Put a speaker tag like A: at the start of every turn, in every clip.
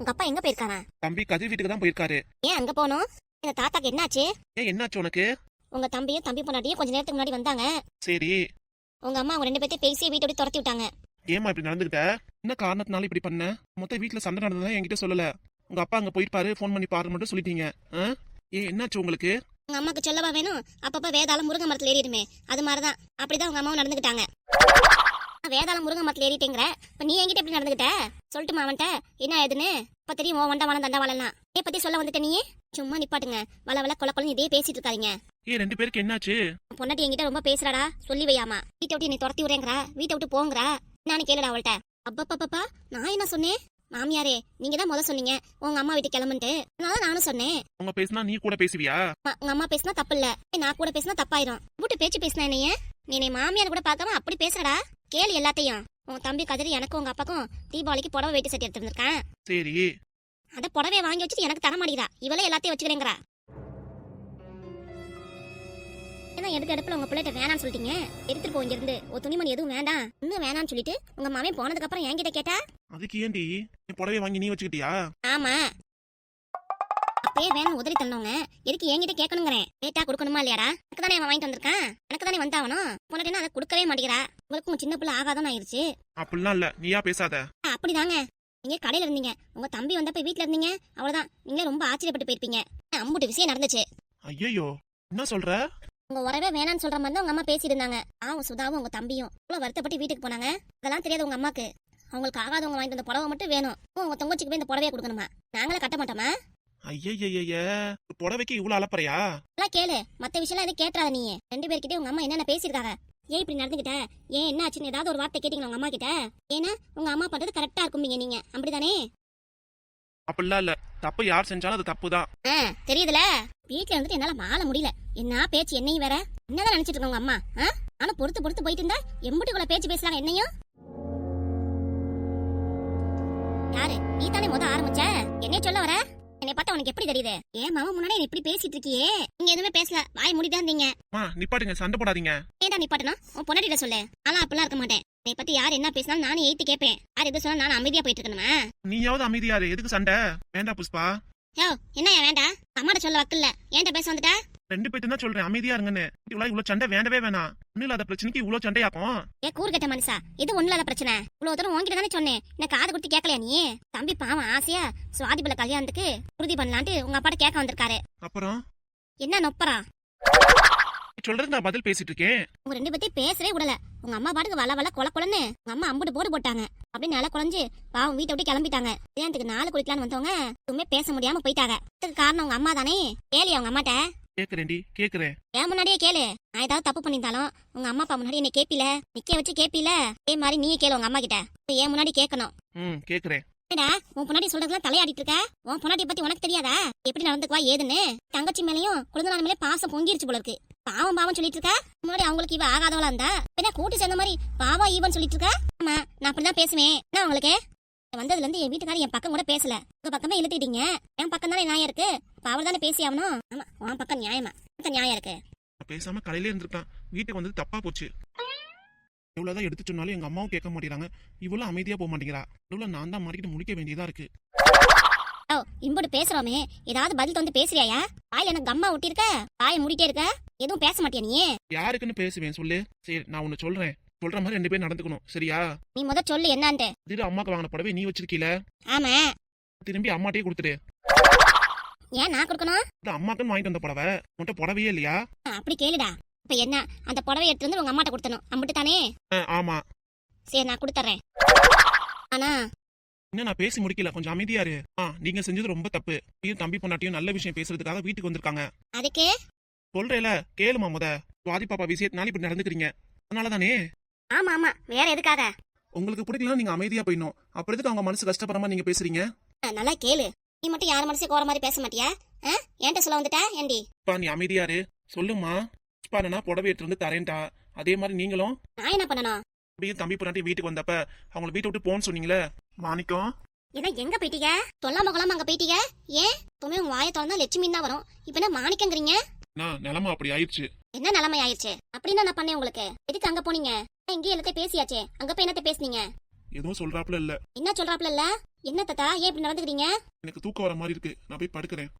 A: உங்க அப்பா எங்க போயிருக்காங்க
B: தம்பி கதிர் வீட்டுக்கு தான் போயிருக்காரு.
A: ஏன் அங்க போனோம் இந்த தாத்தாக்கு என்னாச்சு?
B: ஏன் என்னாச்சு உனக்கு?
A: உங்க தம்பியும் தம்பி பொண்டாட்டியும் கொஞ்ச நேரத்துக்கு முன்னாடி வந்தாங்க.
B: சரி.
A: உங்க அம்மா அவங்க ரெண்டு பேர்த்தையும் பேசி வீட்டை விட்டு துரத்தி விட்டாங்க.
B: ஏமா இப்படி நடந்துகிட்ட? என்ன காரணத்தினால இப்படி பண்ண? மொத்த வீட்டுல சண்டை நடந்ததா என்கிட்ட சொல்லல. உங்க அப்பா அங்க போயிருப்பாரு ஃபோன் பண்ணி பாரு மட்டும் சொல்லிட்டீங்க? ஏன் என்னாச்சு உங்களுக்கு?
A: உங்க அம்மாக்கு சொல்லவா வேணும்? அப்பப்ப வேதாளம் முருங்கை மரத்துல ஏறிடுமே. அது மாதிரிதான். அப்படிதான் உங்க அம்மாவும் நடந்துக்கிட்டாங்க வேதாளம் முருங்கை மரத்துல ஏறிட்டேங்கிற. இப்ப நீ என்கிட்ட எப்படி நடந்துக்கிட்ட சொல்லிட்டு அவன்கிட்ட? என்ன ஏதுன்னு? இப்ப தெரியும் வளம் தண்டா வளலாம் இதை பத்தி சொல்ல வந்துட்ட நீ? சும்மா நிப்பாட்டுங்க. வள வள கொல கொலன்னு இதே பேசிட்டு இருக்காதீங்க.
B: ஏன் ரெண்டு பேருக்கு என்னாச்சு?
A: பொண்டாட்டி என்கிட்ட ரொம்ப பேசுறாடா. சொல்லி வையாமா. வீட்டை விட்டு என்னை துரத்தி விடுறேங்கிறா. வீட்டை விட்டு போங்கிறா. நானு கேளுடா அவள்கிட்ட. அப்பப்பப்பா நான் என்ன சொன்னேன்? மாமியாரே நீங்க தான் முத சொன்னீங்க. உங்க அம்மா வீட்டுக்கு கிளம்புன்ட்டு. அதனால நானும் சொன்னேன்.
B: உங்க பேசினா நீ கூட பேசுவியா?
A: அம்மா, உங்க அம்மா பேசினா தப்பு இல்ல. நான் கூட பேசினா தப்பாயிரும். விட்டு பேச்சு பேசினா என்னைய? நீ மாமியார் கூட பார்க்காம அப்படி பேசுறடா. கேளு எல்லாத்தையும். உன் தம்பி கதிரி எனக்கும் உங்க அப்பாக்கும் தீபாவளிக்கு புடவை வெட்டி சட்டி எடுத்துருந்துருக்கேன்
B: சரி.
A: அத புடவைய வாங்கி வச்சுட்டு எனக்கு தர மாட்டேங்கிறா இவளே எல்லாத்தையும் வச்சுக்கிறேங்கிறா. ஏன்னா எடுக்க எடுப்புல உங்க பிள்ளைகிட்ட வேணாம்னு சொல்லிட்டீங்க? எடுத்துட்டு போ இருந்து ஒரு துணிமணி எதுவும் வேண்டாம். இன்னும் வேணாம்னு சொல்லிட்டு உங்க மாமே போனதுக்கு அப்புறம் என்கிட்ட கேட்டா?
B: அதுக்கு ஏன்டி என் புடவை வாங்கி நீ வச்சுக்கிட்டியா?
A: ஆமா. அப்பயே வேணும் உதறி தள்ளவங்க எதுக்கு என்கிட்ட கேட்கணுங்கிறேன். கேட்டா கொடுக்கணுமா இல்லையாடா? எனக்கு தானே அவன் வாங்கிட்டு வந்திருக்கான். எனக்கு தானே வந்தாவணும் பொண்ணாட்டினா அதை கொடுக்கவே மாட்டேங்கிறா. உங்களுக்கு உங்க சின்ன பிள்ளை ஆகாதன்னு ஆயிருச்சு
B: அப்படிலாம் இல்ல. நீயா பேசாத.
A: அப்படிதாங்க. நீங்க கடையில இருந்தீங்க. உங்க தம்பி வந்தப்ப வீட்ல இருந்தீங்க. அவ்வளவுதான். நீங்க ரொம்ப ஆச்சரியப்பட்டு போயிருப்பீங்க. அம்புட்டு விஷயம் நடந்துச்சு.
B: ஐயோ என்ன சொல்ற?
A: உங்க உறவே வேணாம்னு சொல்ற மாதிரி தான் உங்க அம்மா பேசிட்டு இருந்தாங்க. ஆவும் சுதாவும் உங்க தம்பியும். இவ்வளவு வருத்தப்பட்டு வீட்டுக்கு போனாங்க. அதெல்லாம் தெரியாது உங்க அம்மாக்கு. அவங்களுக்கு ஆகாதவங்க வாங்கிட்டு வந்த புடவை மட்டும் வேணும். உங்க தொங்கச்சிக்கு போய் இந்த புடவைய கொடுக்கணுமா? நாங்களே கட்ட மாட்டோமா?
B: ஐயய்யய்ய புடவைக்கு இவ்வளவு அலப்பறையா
A: எல்லாம் கேளு. மத்த விஷயம் எதுவும் கேட்டாத நீ ரெண்டு பேர்கிட்ட உங்க அம்மா என்னென்ன பேசியிருக்காங்க? ஏன் இப்படி நடந்துகிட்ட? ஏன் என்ன ஆச்சுன்னு ஏதாவது ஒரு வார்த்தை கேட்டீங்களா உங்க அம்மா கிட்ட ஏன்னா உங்க அம்மா பண்றது கரெக்டா இருக்கும்பீங்க நீங்க. அப்படிதானே?
B: அப்படிலாம் இல்ல. தப்பு யார் செஞ்சாலும் அது தப்பு தான்
A: ஆ, தெரியுதுல? வீட்ல இருந்துட்டு என்னால மாள முடியல. என்ன பேச்சு என்னையும் வேற? என்னதான் நினைச்சிட்டு இருக்க உங்க அம்மா? ஆ? ஆனா பொறுத்து பொறுத்து போயிட்டு இருந்தா எம்புட்டுக்குள்ள பேச்சு பேசுறாங்க என்னையும்? யாரு? நீ தானே முத ஆரம்பிச்ச? என்னைய சொல்ல வர? என்னை பார்த்தா உனக்கு எப்படி தெரியுது? ஏன் மாமா முன்னாடி நீ இப்படி பேசிட்டு இருக்கியே? நீங்க எதுவுமே பேசல. வாய் மூடிதான் இருந்தீங்க.
B: மா நிப்பாட்டுங்க சண்டை போடாதீங்க.
A: ஏன்டா நிப்பாட்டணும் உன் பொண்டாட்டிட்ட சொல்லு. நானும் அப்படிலாம் இருக்க மாட்டேன். என்னை பத்தி யார் என்ன பேசினாலும் நானும் ஏத்து கேட்பேன் யார் எது சொன்னா நான் அமைதியா போயிட்டு இருக்கணுமா?
B: நீயாவது அமைதியாரு எதுக்கு சண்டை? வேண்டாம் புஷ்பா.
A: யோ என்னய்யா வேண்டாம் அம்மாட்ட சொல்ல வக்கில்ல. ஏன்ட்ட பேச வந்துட்ட?
B: ரெண்டு பேர்த்து தான் சொல்றேன். அமைதியா இருங்கன்னு. இவ்வளவு இவ்வளவு சண்டை வேண்டவே வேணாம். ஒண்ணும் இல்லாத பிரச்சனைக்கு இவ்வளவு சண்டையாக்கும்?
A: ஏ கூறுகட்ட மனுஷா இது ஒண்ணு இல்லாத பிரச்சனை. இவ்வளவு தூரம் உன்கிட்ட தானே சொன்னேன். என்ன காது கொடுத்து கேட்கலையா நீ? தம்பி பாவம் ஆசையா சுவாதி பிள்ளை கல்யாணத்துக்கு உறுதி பண்ணலான்ட்டு உங்க அப்பாட்ட கேட்க வந்திருக்காரு.
B: அப்புறம்?
A: என்ன நொப்பரா
B: சொல்றது நான் பதில் பேசிட்டு இருக்கேன்
A: உங்க ரெண்டு பத்தி பேசவே விடல. உங்க அம்மா பாட்டுக்கு வள வள கொல கொலன்னு உங்க அம்மா அம்புட்டு போட்டு போட்டாங்க. அப்படியே நில குழஞ்சு பாவம் வீட்டை விட்டு கிளம்பிட்டாங்க. கல்யாணத்துக்கு நாலு குடிக்கலான்னு வந்தவங்க எதுவுமே பேச முடியாம போயிட்டாங்க. இதுக்கு காரணம் உங்க அம்மா தானே கேளு அவங்க அம்மாட்ட?
B: கேக்குறேன்டி கேக்குறேன்.
A: ஏன் முன்னாடியே கேளு. நான் ஏதாவது தப்பு பண்ணியிருந்தாலும் உங்க அம்மா அப்பா முன்னாடி என்ன கேப்பில? நிக்க வச்சு கேப்பில? அதே மாதிரி நீயே கேளு உங்க அம்மா கிட்ட ஏன் முன்னாடி கேட்கணும்
B: ம் கேக்குறேன்.
A: என்னடா உன் பொண்டாட்டி சொல்றதுலாம் தலையாடிட்டு இருக்க? உன் பொண்டாட்டி பத்தி உனக்கு தெரியாதா? எப்படி நடந்துக்குவா ஏதுன்னு? தங்கச்சி மேலயும் குழந்தை மேலே பாசம் பொங்கிருச்சு போல இருக்கு. பாவம் பாவம் சொல்லிட்டு இருக்க? முன்னாடி அவங்களுக்கு இவ ஆகாதவளா இருந்தா? என்ன கூட்டு சேர்ந்த மாதிரி பாவம் ஈவன் சொல்லிட்டு இருக்க? ஆமா நான் அப்படிதான் பேசுவேன். என்ன உங்களுக்கு? வந்ததுல இருந்து என் வீட்டுக்காரர் என் பக்கம் கூட பேசல. உங்க பக்கமே இழுத்துக்கிட்டீங்க. என் பக்கம் தானே நியாயம் இருக்கு? இப்ப அவர் தானே பேசி ஆகணும்? ஆமா உன் பக்கம் நியாயமா? மொத்த நியாயம் இருக்கு.
B: பேசாம கடையிலே இருந்திருக்கான். வீட்டுக்கு வந்து தப்பா போச்சு. எவ்வளவுதான் எடுத்து சொன்னாலும் எங்க அம்மாவும் கேட்க மாட்டேங்கிறாங்க. இவ்வளவு அமைதியா போக மாட்டேங்கிறா. இவ்வளவு நான் தான் மாட்டிக்கிட்டு முடிக்க வேண்டியதா இருக்கு.
A: ஓ இம்புட்டு பேசுறோமே. ஏதாவது பதில் வந்து பேசுறியா வாயில எனக்கு கம்மா ஒட்டியிருக்க? வாயை மூடிட்டே இருக்க? எதுவும் பேச மாட்டியா நீ?
B: யாருக்குன்னு பேசுவேன் சொல்லு. சரி நான் ஒன்னு சொல்றேன். சொல்ற மாதிரி ரெண்டு பேரும் நடந்துக்கணும். சரியா?
A: நீ முத சொல்லு என்னான்ட்டு.
B: திரு அம்மாக்கு வாங்கின புடவை நீ வச்சிருக்கீல?
A: ஆமா.
B: திரும்பி அம்மாட்டே கொடுத்துடு.
A: ஏன் நான் கொடுக்கணும்?
B: அம்மாக்குன்னு வாங்கிட்டு வந்த புடவை. உன்கிட்ட புடவையே இல்லையா?
A: அப்படி கேளுடா. இப்ப என்ன? அந்த புடவை எடுத்து வந்து உங்க அம்மாட்ட கொடுத்தணும் அம்பிட்டு தானே
B: ஆமா.
A: சரி நான் கொடுத்துறேன் ஆனா
B: இன்னும் நான் பேசி முடிக்கல. கொஞ்சம் அமைதியா இரு. ஆ நீங்க செஞ்சது ரொம்ப தப்பு. நீயும் தம்பி பொண்ணாட்டியும் நல்ல விஷயம் பேசுறதுக்காக வீட்டுக்கு வந்திருக்காங்க.
A: அதுக்கு?
B: சொல்றேல கேளுமா முத. சுவாதி பாப்பா விஷயத்தினால இப்படி நடந்துக்கிறீங்க. அதனாலதானே?
A: ஆமா ஆமா. வேற எதுக்காக?
B: உங்களுக்கு பிடிக்கலன்னா நீங்க அமைதியா போயிடணும். அப்புறம் எதுக்கு அவங்க மனசு கஷ்டப்படுற மாதிரி நீங்க பேசுறீங்க?
A: நல்லா கேளு. நீ மட்டும் யார் மனசே கோர மாதிரி பேச மாட்டியா? என்கிட்ட சொல்ல வந்துட்டா? ஏண்டி?
B: பா நீ அமைதியா இரு. சொல்லுமா பாருனா புடவை எடுத்து வந்து தரேன்டா அதே மாதிரி நீங்களும்.
A: நான் என்ன பண்ணணும்?
B: அப்படியே தம்பி பொண்ணாட்டி வீட்டுக்கு வந்தப்ப அவங்கள வீட்டை விட்டு போன்னு சொன்னீங்களே. மாணிக்கம்.
A: இதான் எங்க போயிட்டீங்க? சொல்லாம கொள்ளாம அங்க போயிட்டீங்க? ஏன்? எப்பவுமே உங்க வாயை திறந்தா லட்சுமி தான் வரும். இப்ப என்ன மாணிக்கங்கிறீங்க?
B: நான் நிலமை அப்படி ஆயிடுச்சு.
A: என்ன நிலைமை ஆயிடுச்சு? அப்படின்னு நான் பண்ணேன் உங்களுக்கு. எதுக்கு அங்க போனீங்க? நான் இங்கேயே எல்லாத்தையும் பேசியாச்சே. அங்க போய் என்னத்த பேசுனீங்க?
B: எதுவும் சொல்றாப்புல இல்ல.
A: என்ன சொல்றாப்ல இல்ல? என்ன தாத்தா? ஏன் இப்படி நடந்துக்கிறீங்க?
B: எனக்கு தூக்கம் வர மாதிரி இருக்கு. நான் போய் படுக்கிறேன்.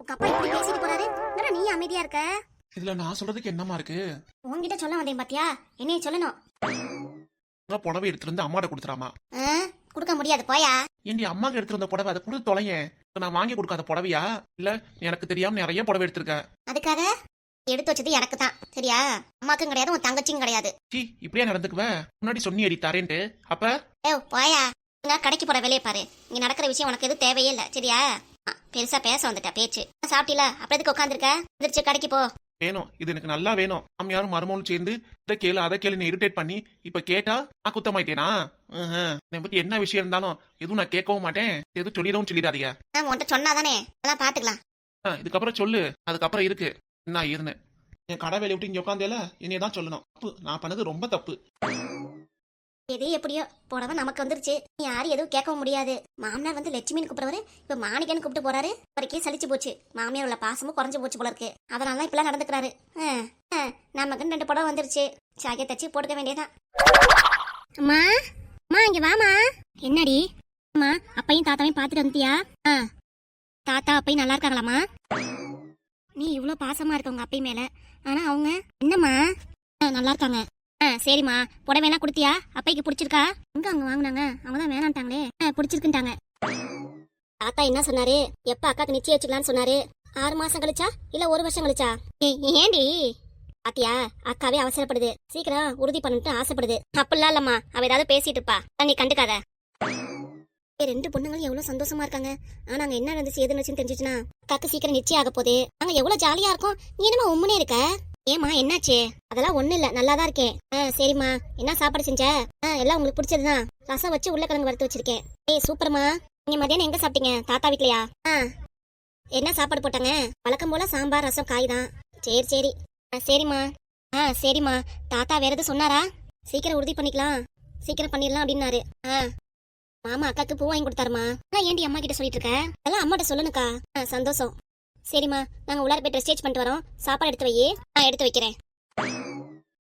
A: உங்க அப்பா இப்படி பேசிட்டு போறாரு. என்னடா நீ அமைதியா இருக்க?
B: இதுல நான் சொல்றதுக்கு என்னமா இருக்கு?
A: உன்கிட்ட சொல்ல வந்தேன் பாத்தியா? என்னைய சொல்லணும்.
B: நான் புடவை எடுத்துட்டு வந்து அம்மாட்ட கொடுத்துறாமா
A: ஆ, கொடுக்க முடியாது. போயா?
B: ஏண்டி அம்மாக்கு எடுத்துட்டு வந்த புடவை அதை கொடுத்து தொலையேன். இப்ப நான் வாங்கி கொடுக்காத புடவையா? இல்ல எனக்கு தெரியாம நிறைய புடவை எடுத்திருக்க
A: அதுக்காக? எடுத்து வச்சது எனக்கு தான் சரியா? அம்மாக்கும் கிடையாது உன் தங்கச்சியும் கிடையாது.
B: சீ இப்படியே நடந்துக்குவ? முன்னாடி சொன்னி அடி தரேன்ட்டு. அப்ப?
A: ஏ போயா. இங்க கடைக்கு போற வேலையை பாரு. இங்க நடக்கிற விஷயம் உனக்கு எதுவும் தேவையே இல்ல. சரியா? ஆ, பெருசா பேச வந்துட்ட பேச்சு. சாப்பிட்டீல அப்புறம் எதுக்கு உட்காந்துருக்க எந்திரிச்சு கடைக்கு போ.
B: வேணும். இது எனக்கு நல்லா வேணும். மாமியாரும் மருமகளும் சேர்ந்து இதை கேளு அதை கேளு இரிட்டேட் பண்ணி இப்ப கேட்டா நான் குத்தமாயிட்டேனா? ம்ஹும். என்னை பத்தி என்ன விஷயம் இருந்தாலும் எதுவும் நான் கேட்கவும் மாட்டேன். எதுவும் சொல்லிடவும் சொல்லிடாதீங்க.
A: நான் உன்கிட்ட சொன்னாதானே? அதெல்லாம் பாத்துக்கலாம்.
B: ஆ, இதுக்கப்புறம் சொல்லு. அதுக்கப்புறம் இருக்கு. என்ன இருந்தேன். என் கடை வேலையை விட்டு இங்க உட்காந்தேல என்னைய தான் சொல்லணும். தப்பு. நான் பண்ணது ரொம்ப தப்பு.
A: எது எப்படியோ புடவை நமக்கு வந்துருச்சு. நீ யாரும் எதுவும் கேட்கவும் முடியாது. மாமனார் வந்து லட்சுமின்னு கூப்பிடுறவரு இப்ப மாணிக்கன்னு கூப்பிட்டு போறாரு. வரைக்கே சலிச்சு போச்சு. மாமியார் உள்ள பாசமும் குறைஞ்சு போச்சு போல இருக்கு. அதனால தான் இப்பெல்லாம் நடந்துக்கிறாரு. ஆ, ஆ, நமக்குன்னு ரெண்டு புடவை வந்துருச்சு. சாக்கிய தச்சு போட்டுக்க வேண்டியதான் அம்மா அம்மா இங்க வாமா என்னடி? அம்மா அப்பையும் தாத்தாவையும் பார்த்துட்டு வந்துட்டியா? ஆ. தாத்தா அப்பையும் நல்லா இருக்காங்களாம்மா? நீ இவ்வளோ பாசமா இருக்க உங்க அப்பை மேல. ஆனா அவங்க என்னம்மா? ஆ, நல்லா இருக்காங்க. ஆ சரிம்மா. புடவைலாம் கொடுத்தியா? அப்பைக்கு பிடிச்சிருக்கா? எங்க அவங்க வாங்கினாங்க? அவங்க தான் வேணான்ட்டாங்களே. ஆ பிடிச்சிருக்குன்ட்டாங்க. தாத்தா என்ன சொன்னாரு? எப்ப அக்காக்கு நிச்சயம் வச்சுக்கலாம்னு சொன்னாரு? ஆறு மாசம் கழிச்சா? இல்ல ஒரு வருஷம் கழிச்சா? ஏண்டி? பாத்தியா அக்காவே அவசரப்படுது. சீக்கிரம் உறுதி பண்ணிட்டு ஆசைப்படுது. அப்படிலாம் இல்லம்மா. அவ ஏதாவது பேசிட்டு இருப்பா. நீ கண்டுக்காத. ரெண்டு பொண்ணுங்களும் எவ்வளவு சந்தோஷமா இருக்காங்க. ஆனா அங்க என்ன நடந்துச்சு எது நடந்துச்சுன்னு தெரிஞ்சுச்சுன்னா அக்காக்கு சீக்கிரம் நிச்சயம் ஆக போகுது. அங்க எவ்வளவு ஜாலியா இருக்கும். நீ என்னமா உம்முனே இருக்க? ஏமா என்னாச்சு? அதெல்லாம் ஒண்ணு இல்ல. நல்லா தான் இருக்கேன். ஆ சரிம்மா. என்ன சாப்பாடு செஞ்ச? ஆ எல்லாம் உங்களுக்கு பிடிச்சதுதான். ரசம் வச்சு உருளைக்கிழங்கு வறுத்து வச்சிருக்கேன். ஏய் சூப்பர்மா. நீங்க மதியானம் எங்க சாப்பிட்டீங்க? தாத்தா வீட்லயா? ஆ. என்ன சாப்பாடு போட்டாங்க? வழக்கம் போல சாம்பார் ரசம் காய் தான் சரி சரி. ஆ சரிம்மா. ஆ சரிம்மா. தாத்தா வேற எதுவும் சொன்னாரா? சீக்கிரம் உறுதி பண்ணிக்கலாம். சீக்கிரம் பண்ணிடலாம் அப்படின்னாரு. ஆ. மாமா அக்காக்கு பூ வாங்கி கொடுத்தாருமா. நான் ஏண்டி அம்மா கிட்ட சொல்லிட்டு இருக்க? அதெல்லாம் அம்மாட்ட சொல்லணுக்கா ஆ சந்தோஷம். சரிம்மா நாங்க உள்ளார போய் ட்ரெஸ் சேஞ்ச் பண்ணிட்டு வரோம். சாப்பாடு எடுத்து வையே. நான் எடுத்து வைக்கிறேன்.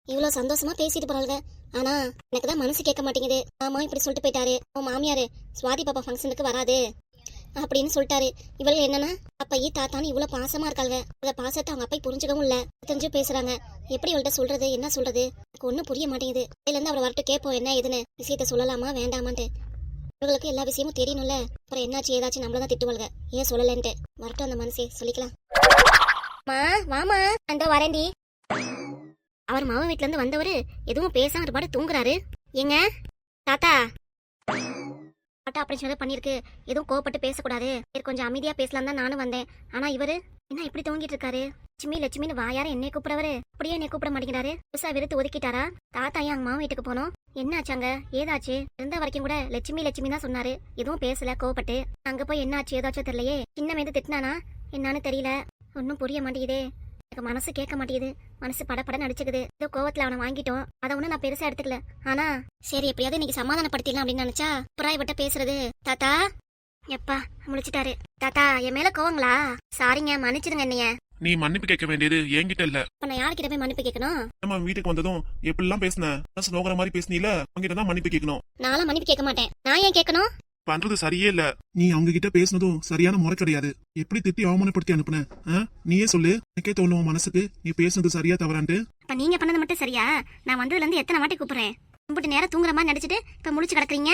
A: இவ்வளோ சந்தோஷமா பேசிட்டு போறாங்க ஆனா எனக்கு தான் மனசு கேட்க மாட்டேங்குது. ஆமா இப்படி சொல்லிட்டு போயிட்டாரு. உன் மாமியாரு சுவாதி பாப்பா ஃபங்க்ஷனுக்கு வராது. அப்படின்னு சொல்லிட்டாரு. இவள் என்னன்னா அப்பையே தாத்தான்னு இவ்வளவு பாசமா இருக்காங்க இந்த பாசத்தை அவங்க அப்பை புரிஞ்சுக்கவும் இல்ல. தெரிஞ்சு பேசுறாங்க. எப்படி இவள்கிட்ட சொல்றது என்ன சொல்றது? எனக்கு ஒண்ணும் புரிய மாட்டேங்குது. இதுல இருந்து அவர் வரட்டு கேட்போம். என்ன ஏதுன்னு? விஷயத்த சொல்லலாமா? வேண்டாமான்ட்டு. இவங்களுக்கு எல்லா விஷயமும் தெரியணும்ல அப்புறம் என்னாச்சு ஏதாச்சும் நம்மள தான் திட்டுவாளுங்க ஏன் சொல்லலன்ட்டு. வரட்டும் அந்த மனசே சொல்லிக்கலாம். மா வாமா. அந்த வரேன்டி. அவர் மாமா வீட்ல இருந்து வந்தவரு எதுவும் பேசாம பாட்டு தூங்குறாரு. ஏங்க? தாத்தா. ஆட்டோ ஆபரேஷன் ஏதோ பண்ணிருக்கு எதுவும் கோவப்பட்டு பேசக்கூடாது. கொஞ்சம் அமைதியா பேசலாம் தான் நானும் வந்தேன். ஆனா இவரு என்ன இப்படி தூங்கிட்டு இருக்காரு? லட்சுமி லட்சுமின்னு வாயார என்னை கூப்பிடவரு அப்படியே என்னை கூப்பிட மாட்டேங்கிறாரு. புதுசா வெறுத்து ஒதுக்கிட்டாரா? தாத்தா ஏன் மாமா வீட்டுக்கு போனோம். என்னாச்சாங்க ஏதாச்சு? இருந்த வரைக்கும் கூட லட்சுமி லட்சுமி தான் சொன்னாரு. எதுவும் பேசல கோவப்பட்டு. அங்க போய் என்னாச்சு ஏதாச்சும் தெரியலையே. சின்ன மேது திட்டினானா? என்னன்னு தெரியல. ஒன்னும் புரிய மாட்டேங்குதே. எனக்கு மனசு கேட்க மாட்டேங்குது. மனசு படபட நடிச்சுக்குது ஏதோ கோவத்துல அவனை வாங்கிட்டோம். அதை ஒன்றும் நான் பெருசா எடுத்துக்கல. ஆனா சரி எப்படியாவது இன்னைக்கு சமாதானப்படுத்திடலாம் அப்படின்னு நினைச்சா புறாய் விட்ட பேசுறது. தாத்தா? எப்பா முழிச்சிட்டாரு. தாத்தா என் மேல கோவங்களா? சாரிங்க மன்னிச்சிருங்க என்னைய.
B: நீ மன்னிப்பு கேட்க வேண்டியது என்கிட்ட இல்ல.
A: இப்ப நான் யார்கிட்ட போய் மன்னிப்பு கேட்கணும்?
B: நம்ம வீட்டுக்கு வந்ததும் எப்படிலாம் பேசின? மனசு நோக்கிற மாதிரி பேசினீல? அவங்கிட்ட தான் மன்னிப்பு கேட்கணும்.
A: நானும் மன்னிப்பு கேட்க மாட்டேன். நான் ஏன் கேட்கணும்?
B: பண்றது சரியே இல்ல. நீ அவங்க கிட்ட பேசுனதும் சரியான முறை கிடையாது. எப்படி திட்டி அவமானப்படுத்தி அனுப்புன? நீயே சொல்லு. எனக்கே தோணும் மனசுக்கு நீ பேசுனது சரியா தவறான்ட்டு.
A: இப்ப நீங்க பண்ணது மட்டும் சரியா? நான் வந்ததுல இருந்து எத்தனை வாட்டி கூப்பிடுறேன்? கும்பிட்டு நேரம் தூங்குற மாதிரி நடிச்சிட்டு இப்ப முழிச்சு கிடக்குறீங்க?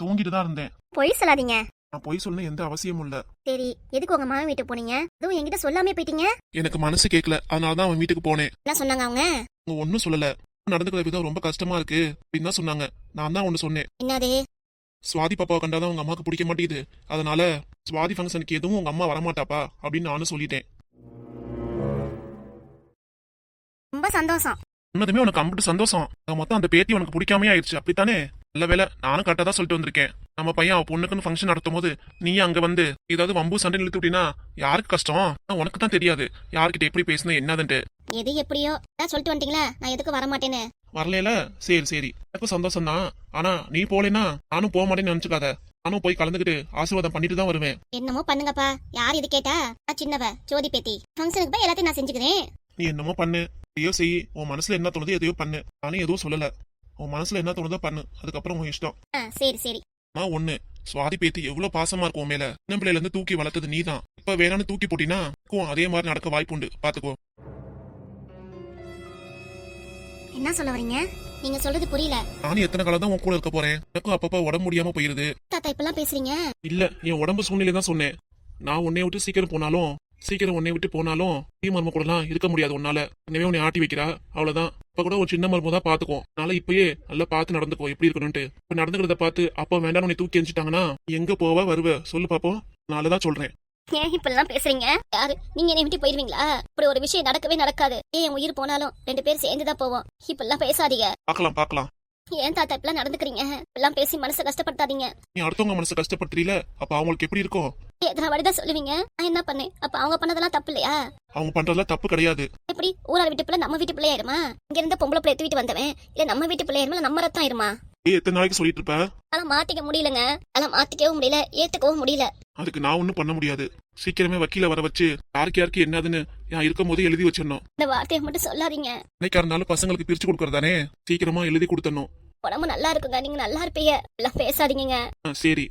B: தூங்கிட்டு தான் இருந்தேன்.
A: பொய் சொல்லாதீங்க.
B: நான் பொய் சொல்ல எந்த அவசியமும் இல்ல.
A: சரி எதுக்கு உங்க மாமன் வீட்டுக்கு போனீங்க? அதுவும் என்கிட்ட சொல்லாமே போயிட்டீங்க?
B: எனக்கு மனசு கேட்கல அதனால தான் அவன் வீட்டுக்கு போனேன்.
A: என்ன சொன்னாங்க அவங்க?
B: அவங்க ஒன்னும் சொல்லல. நடந்துக்கிற விதம் ரொம்ப கஷ்டமா இருக்கு. அப்படின்னு தான் சொன்னாங்க. நான் தான் ஒன்னு சொன்னேன்.
A: என்னது?
B: சுவாதி பாப்பாவை கண்டாதான் உங்க அம்மாக்கு பிடிக்க மாட்டேங்குது. அதனால சுவாதி ஃபங்க்ஷனுக்கு எதுவும் உங்க அம்மா வரமாட்டாப்பா? அப்படின்னு நானும் சொல்லிட்டேன்.
A: ரொம்ப சந்தோஷம்.
B: உன்னதுமே உனக்கு அம்பிட்டு சந்தோஷம். மொத்தம் அந்த பேத்தி உனக்கு பிடிக்காமே ஆயிடுச்சு அப்படித்தானே? நல்ல வேலை நானும் கரெக்டாக தான் சொல்லிட்டு வந்திருக்கேன். நம்ம பையன் அவ பொண்ணுக்குன்னு ஃபங்க்ஷன் நடத்தும் போது நீ அங்க வந்து ஏதாவது வம்பு சண்டை இழுத்து விட்டீங்கன்னா யாருக்கு கஷ்டம்? உனக்கு தான் தெரியாது. யார்கிட்ட எப்படி பேசணும் என்னதுன்ட்டு.
A: எது எப்படியோ? சொல்லிட்டு வந்துட்டீங்களா? நான் எதுக்கு வர மாட்டேன்னு
B: வரலையில? சரி சரி. எனக்கும் சந்தோஷம் தான் ஆனா நீ போலேன்னா நானும் போக மாட்டேன்னு நினைச்சுக்காத. நானும் போய் கலந்துக்கிட்டு ஆசீர்வாதம் பண்ணிட்டு தான் வருவேன்.
A: என்னமோ பண்ணுங்கப்பா. யார் இது கேட்டா? நான் சின்னவ ஜோதி பேத்தி. ஃபங்க்ஷனுக்கு போய் எல்லாத்தையும் நான் செஞ்சுக்கிறேன்.
B: நீ என்னமோ பண்ணு. எதையோ செய். உன் மனசுல என்ன தோணுது எதையோ பண்ணு. நானும் எதுவும் சொல்லல. உன் மனசுல என்ன தோணுதோ பண்ணு. அதுக்கப்புறம் உன் இஷ்டம்.
A: ஆ சரி சரி.
B: நான் ஒண்ணு. சுவாதி பேத்தி எவ்வளவு பாசமா இருக்கும் உன் மேல. சின்ன பிள்ளையில இருந்து தூக்கி வளர்த்தது நீதான். இப்ப வேணான்னு தூக்கி போட்டினா அதே மாதிரி நடக்க வாய்ப்புண்டு பாத்துக்கோ.
A: என்ன சொல்ல வரீங்க? நீங்க சொல்றது புரியல.
B: நானும் எத்தனை காலம் தான் உன் கூட இருக்க போறேன். எனக்கும் அப்பப்ப உடம்பு முடியாம போயிருது.
A: தாத்தா இப்பெல்லாம் பேசுறீங்க?
B: இல்ல என் உடம்பு சூழ்நிலை தான் சொன்னேன். நான் உன்னை விட்டு சீக்கிரம் போனாலும் சீக்கிரம் உன்னை விட்டு போனாலும் தீ மர்ம கூடலாம் இருக்க முடியாது உன்னால. எனவே உன்னை ஆட்டி வைக்கிறா. அவ்வளவுதான். இப்ப கூட ஒரு சின்ன மர்மம் தான் பாத்துக்கோ. அதனால இப்பயே நல்லா பார்த்து நடந்துக்கோ எப்படி இருக்கணும்ட்டு இப்ப நடந்துக்கிறத பார்த்து அப்ப வேண்டாம் உன்னை தூக்கி எரிஞ்சிட்டாங்கன்னா எங்க போவ வருவ? சொல்லு பாப்போம். நாளதான் சொல்றேன்.
A: ஏன் இப்பெல்லாம் பேசுறீங்க? யாரு? நீங்க என்னை விட்டு போயிருவீங்களா? இப்படி ஒரு விஷயம் நடக்கவே நடக்காது. ஏன் என் உயிர் போனாலும் ரெண்டு பேரும் சேர்ந்துதான் போவோம். இப்பெல்லாம் பேசாதீங்க.
B: பார்க்கலாம் பார்க்கலாம்.
A: ஏன் தாத்தா இப்பெல்லாம் நடந்துக்கிறீங்க? இப்பெல்லாம் பேசி மனசை கஷ்டப்படுத்தாதீங்க.
B: நீ அடுத்தவங்க மனசு கஷ்டப்படுறீல அப்ப அவங்களுக்கு எப்படி இருக்கும்?
A: எத்தனை வாடிதான் சொல்லுவீங்க? நான் என்ன பண்ணேன்? அப்ப அவங்க பண்ணதெல்லாம் தப்பு இல்லையா
B: அவங்க பண்றதுலாம் தப்பு கிடையாது.
A: எப்படி? ஊரார் வீட்டு பிள்ளை நம்ம வீட்டு பிள்ளையாயிருமா இங்க இருந்த பொம்பளை பிள்ளை எடுத்து வந்தவன். இல்ல நம்ம வீட்டு பிள்ளையாயிருமா நம்ம ரத்தம் ஆயிருமா
B: ஏ எத்தனை நாளைக்கு சொல்லிட்டு இருப்ப?
A: அதெல்லாம் மாத்திக்க முடியலங்க. அதெல்லாம் மாத்திக்கவும் முடியல. ஏத்துக்கவும் முடியல.
B: அதுக்கு நான் ஒண்ணும் பண்ண முடியாது. சீக்கிரமே வக்கீல வர வச்சு யாருக்கு யாருக்கு என்னதுன்னு நான் இருக்கும் போதே எழுதி வச்சிடணும்.
A: இந்த வார்த்தையை மட்டும் சொல்லாதீங்க.
B: என்னைக்கா இருந்தாலும் பசங்களுக்கு பிரிச்சு கொடுக்கறதானே சீக்கிரமா எழுதி கொடுத்தணும்
A: உடம்பு நல்லா இருக்குங்க. நீங்க நல்லா இருப்பீங்க. எல்லாம் பேசாதீங்க
B: சரி.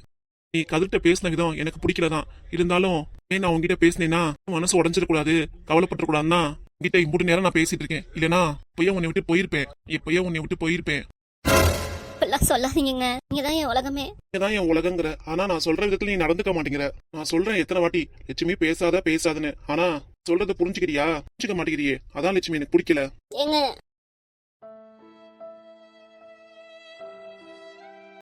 B: நீ கதிர்கிட்ட பேசின விதம் எனக்கு பிடிக்கலதான். இருந்தாலும் ஏன் நான் உங்ககிட்ட பேசினேன்னா மனசு உடஞ்சிடக்கூடாது கவலைப்பட்டுறக்கூடாதுன்னா உங்ககிட்ட இம்புட்டு நேரம் நான் பேசிட்டு இருக்கேன். இல்லனா இப்பயே உன்னை விட்டு போயிருப்பேன். இப்பயே உன்னை விட்டு போயிருப்பேன்.
A: இப்பெல்லாம் சொல்லாதீங்க நீங்க தான் என் உலகமே.
B: இதான் என் உலகங்கிற. ஆனா நான் சொல்ற விதத்துல நீ நடந்துக்க மாட்டேங்கிற. நான் சொல்றேன் எத்தனை வாட்டி லட்சுமி பேசாத பேசாதுன்னு. ஆனா சொல்றத புரிஞ்சுக்கிறியா? புரிஞ்சுக்க மாட்டேங்கிறியே. அதான் லட்சுமி எனக்கு பிடிக்கல.
A: ஏங்க